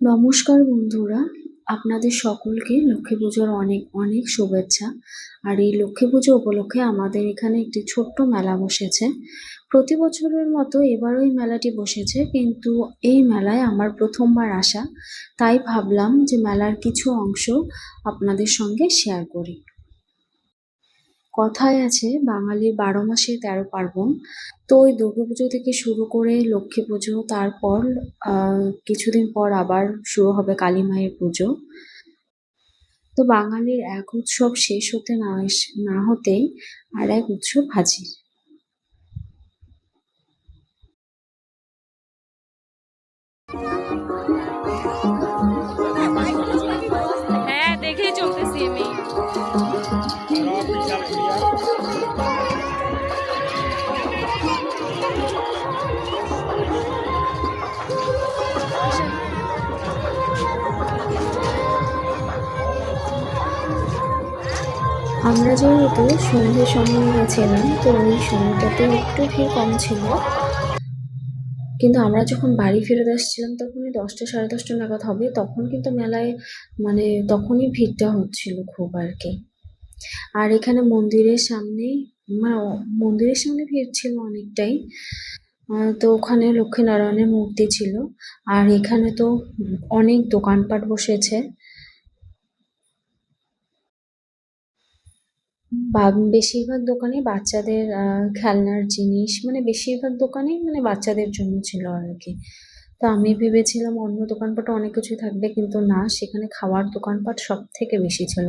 নমস্কার বন্ধুরা, আপনাদের সকলকে লক্ষ্মী পুজোর অনেক অনেক শুভেচ্ছা। আর এই লক্ষ্মী পুজো উপলক্ষে আমাদের এখানে একটি ছোট্ট মেলা বসেছে। প্রতি বছরের মতো এবারও এই মেলাটি বসেছে, কিন্তু এই মেলায় আমার প্রথমবার আসা, তাই ভাবলাম যে মেলার কিছু অংশ আপনাদের সঙ্গে শেয়ার করি। কথায় আছে, বাঙালির বারো মাসে তেরো পার্বণ। তো ওই দুর্গা পুজো থেকে শুরু করে লক্ষ্মী পুজো, তারপর কিছুদিন পর আবার শুরু হবে কালী মায়ের পুজো। তো বাঙালির এক উৎসব শেষ হতে না না হতেই আর এক উৎসব হাজির। আমরা যেহেতু সন্ধ্যের সময় গেছিলাম তো ওই সময়টাতে একটু ভিড় কম ছিল। কিন্তু আমরা যখন বাড়ি ফেরত আসছিলাম তখন ওই দশটা, সাড়ে দশটা নাগাদ হবে। তখন কিন্তু মেলায় মানে তখনই ভিড়টা হচ্ছিল খুব আর কি। আর এখানে মন্দিরের সামনে মানে মন্দিরের সামনে ভিড় ছিল অনেকটাই। তো ওখানে লক্ষ্মীনারায়ণের মূর্তি ছিল। আর এখানে তো অনেক দোকানপাট বসেছে। বা বেশিরভাগ দোকানে বাচ্চাদের খেলনার জিনিস মানে বেশিরভাগ দোকানেই মানে বাচ্চাদের জন্য ছিল আর কি তো আমি ভেবেছিলাম অন্য দোকানপাটে অনেক কিছুই থাকবে, কিন্তু না, সেখানে খাওয়ার দোকানপাট সব থেকে বেশি ছিল।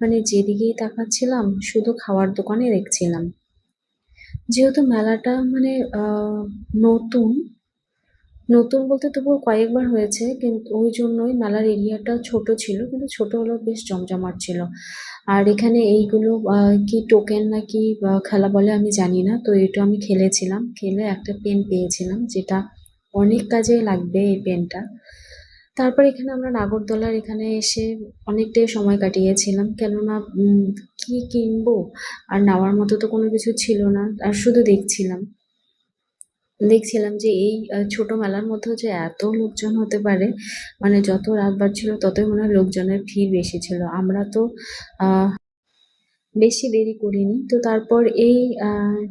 মানে যেদিকেই তাকাচ্ছিলাম, শুধু খাওয়ার দোকানে দেখছিলাম। যেহেতু মেলাটা মানে নতুন নতুন বলতে তবুও কয়েকবার হয়েছে, কিন্তু ওই জন্যই মেলার এরিয়াটা ছোট ছিল, কিন্তু ছোট হলেও বেশ জমজমাট ছিল। আর এখানে এইগুলো কি টোকেন না কি খেলা বলে আমি জানি না, তো এটা আমি খেলেছিলাম, খেলে একটা পেন পেয়েছিলাম, যেটা অনেক কাজে লাগবে এই পেনটা। তারপর এখানে আমরা নাগরদোলার এখানে এসে অনেকটাই সময় কাটিয়েছিলাম, কেননা কি কিনবো? আর নেওয়ার মতো তো কোনো কিছু ছিল না, আর শুধু দেখছিলাম। দেখছিলাম যে এই ছোট মেলার মধ্যেও যে এত লোকজন হতে পারে মানে যত রাত বাড়ছিল ততই মনে হয় লোকজনের ভিড় বেশি ছিল। আমরা তো বেশি দেরি করিনি। তো তারপর এই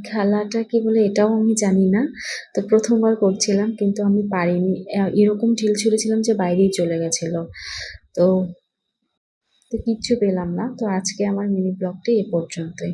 খেলাটা কি বলে এটাও আমি জানি না। তো প্রথমবার করছিলাম কিন্তু আমি পারিনি। এরকম ঢিল ছুঁড়েছিলাম যে বাইরেই চলে গেছিল। তো তো কিচ্ছু পেলাম না। তো আজকে আমার মিনি ব্লগটি এ পর্যন্তই।